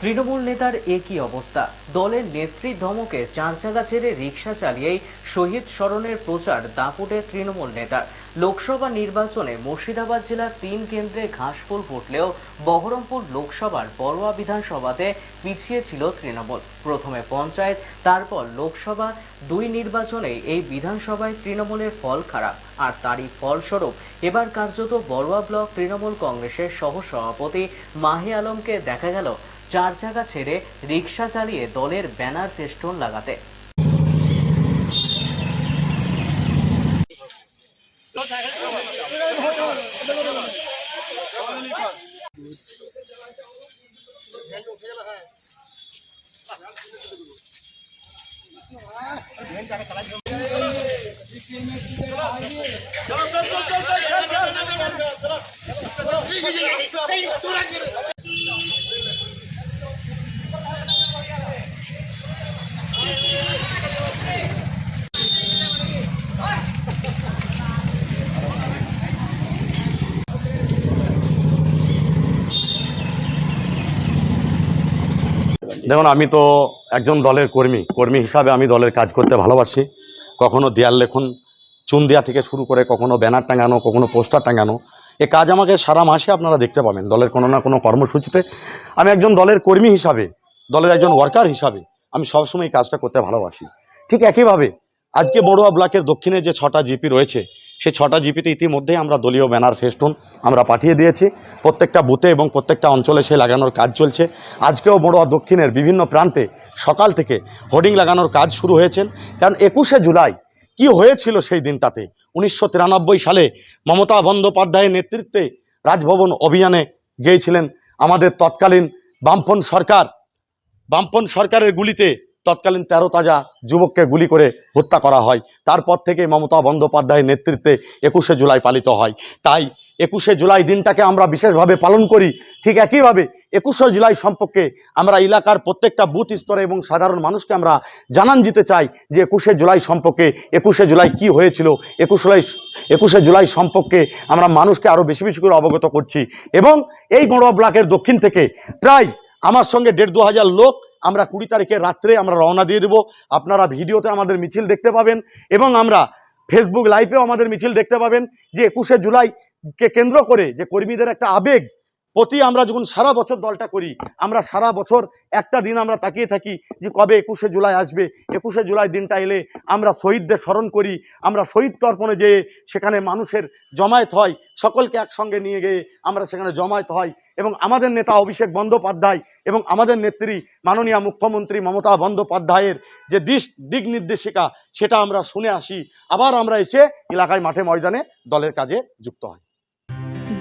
তৃণমূল নেতার একই অবস্থা। দলের নেত্রী ধমকে চার চাকা ছেড়ে রিক্সা চালিয়েই শহীদ স্মরণের প্রচার দাপুটে তৃণমূল নেতার। লোকসভা নির্বাচনে মুর্শিদাবাদ জেলার তিন কেন্দ্রে ঘাসফুল ফুটলেও বহরমপুর লোকসভার বড়োয়া বিধানসভাতে পিছিয়ে ছিল তৃণমূল। প্রথমে পঞ্চায়েত, তারপর লোকসভা। দুই নির্বাচনে এই বিধানসভায় তৃণমূলের ফল খারাপ, আর তারই ফলস্বরূপ এবার কার্যত বড়োয়া ব্লক তৃণমূল কংগ্রেসের সহসভাপতি মাহে আলমকে দেখা গেল চার চাকা ছেড়ে রিক্সা চালিয়ে দলের ব্যানার ফেস্টুন লাগাতে দেখুন, আমি তো একজন দলের কর্মী। কর্মী হিসাবে আমি দলের কাজ করতে ভালোবাসি। কখনো দেয়াল লেখন চুন দেওয়া থেকে শুরু করে কখনো ব্যানার টাঙানো, কখনো পোস্টার টাঙানো। এ কাজ আমাকে সারা মাসে আপনারা দেখতে পাবেন, দলের কোনো না কোনো কর্মসূচিতে। আমি একজন দলের কর্মী হিসাবে, দলের একজন ওয়ার্কার হিসাবে, আমি সবসময় এই কাজটা করতে ভালোবাসি। ঠিক একইভাবে, আজকে বড়ুয়া ব্লকের দক্ষিণে যে ছটা জিপি রয়েছে সেই ছটা জিপিতে ইতিমধ্যেই আমরা দলীয় ব্যানার ফেস্টুন আমরা পাঠিয়ে দিয়েছি। প্রত্যেকটা বুথে এবং প্রত্যেকটা অঞ্চলে সে লাগানোর কাজ চলছে। আজকেও বড়ুয়া দক্ষিণের বিভিন্ন প্রান্তে সকাল থেকে হোর্ডিং লাগানোর কাজ শুরু হয়েছেন কারণ একুশে জুলাই কি হয়েছিল সেই দিনটাতে? উনিশশো তিরানব্বই সালে মমতা বন্দ্যোপাধ্যায়ের নেতৃত্বে রাজভবন অভিযানে গিয়েছিলেন আমাদের তৎকালীন বামপন সরকার। বামপন সরকারের গুলিতে তৎকালীন তেরো তাজা যুবককে গুলি করে হত্যা করা হয়। তারপর থেকে মমতা বন্দ্যোপাধ্যায়ের নেতৃত্বে একুশে জুলাই পালিত হয়। তাই একুশে জুলাই দিনটাকে আমরা বিশেষভাবে পালন করি। ঠিক একইভাবে একুশে জুলাই সম্পর্কে আমরা এলাকার প্রত্যেকটা বুথ স্তরে এবং সাধারণ মানুষকে আমরা জানান দিতে চাই যে একুশে জুলাই সম্পর্কে, একুশে জুলাই কি হয়েছিল, একুশ জুলাই, একুশে জুলাই সম্পর্কে আমরা মানুষকে আরও বেশি বেশি করে অবগত করছি। এবং এই বড় ব্লকের দক্ষিণ থেকে প্রায় আমার সঙ্গে দেড় দু হাজার লোক আমরা কুড়ি তারিখে রাত্রে আমরা রওনা দিয়ে দেবো। আপনারা ভিডিওতে আমাদের মিছিল দেখতে পাবেন এবং আমরা ফেসবুক লাইভেও আমাদের মিছিল দেখতে পাবেন যে একুশে জুলাইকে কেন্দ্র করে যে কর্মীদের একটা আবেগ প্রতি আমরা যখন সারা বছর দলটা করি, আমরা সারা বছর একটা দিন আমরা তাকিয়ে থাকি যে কবে একুশে জুলাই আসবে। একুশে জুলাই দিনটা এলে আমরা শহীদদের স্মরণ করি, আমরা শহীদ তর্পণে যেয়ে সেখানে মানুষের জমায়েত হয়, সকলকে একসঙ্গে নিয়ে গিয়ে আমরা সেখানে জমায়েত হয় এবং আমাদের নেতা অভিষেক বন্দ্যোপাধ্যায় এবং আমাদের নেত্রী মাননীয় মুখ্যমন্ত্রী মমতা বন্দ্যোপাধ্যায়ের যে দিশ দিক নির্দেশিকা, সেটা আমরা শুনে আসি। আবার আমরা এসে এলাকায় মাঠে ময়দানে দলের কাজে যুক্ত হয়।